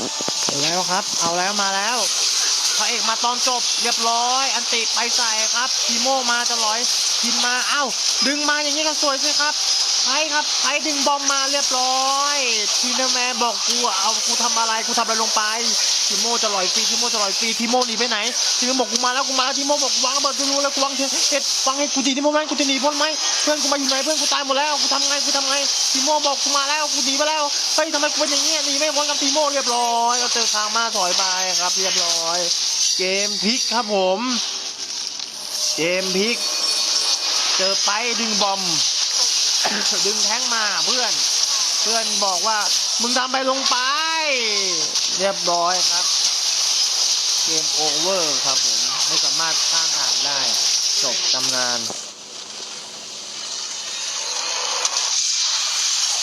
เอาแล้วครับ เอาแล้วมาแล้วพระเอกมาตอนจบเรียบร้อย อันติไปใส่ครับทีโมมาจะร้อยกินมาเอ้า ดึงมาอย่างนี้ก็สวยสิครับไพ่ครับไพ่ดึงบอมมาเรียบร้อย ทีเนอร์แมนบอกกูอะเอากูทำอะไรกูทำอะไรลงไปทีโมจะลอยฟรีทีโมจะลอยฟรีทีโมหนีไปไหนทีโมบอกกูมาแล้วกูมาแล้วทีโมบอกวางระเบิดกูรู้แล้วกูวางเห็ดวางให้กูดีทีโมแม่งกูจะหนีพ้นไหมเพื่อนกูมาอยู่ไหนเพื่อนกูตายหมดแล้วกูทำไงกูทำไงทีโมบอกกูมาแล้วกูหนีไปแล้วเฮ้ยทำไมกูเป็นอย่างเงี้ยหนีไม่พ้นกับทีโมเรียบร้อยเอาเจอทางมาถอยไปครับเรียบร้อย เกมพลิกครับผมเกมพลิก เจอไปดึงบอมดึงแท้งมาเพื่อน เพื่อนบอกว่ามึงทำไปลงไป เรียบร้อยครับ เกมโอเวอร์ครับผม ไม่สามารถสร้างฐานได้ จบตำนาน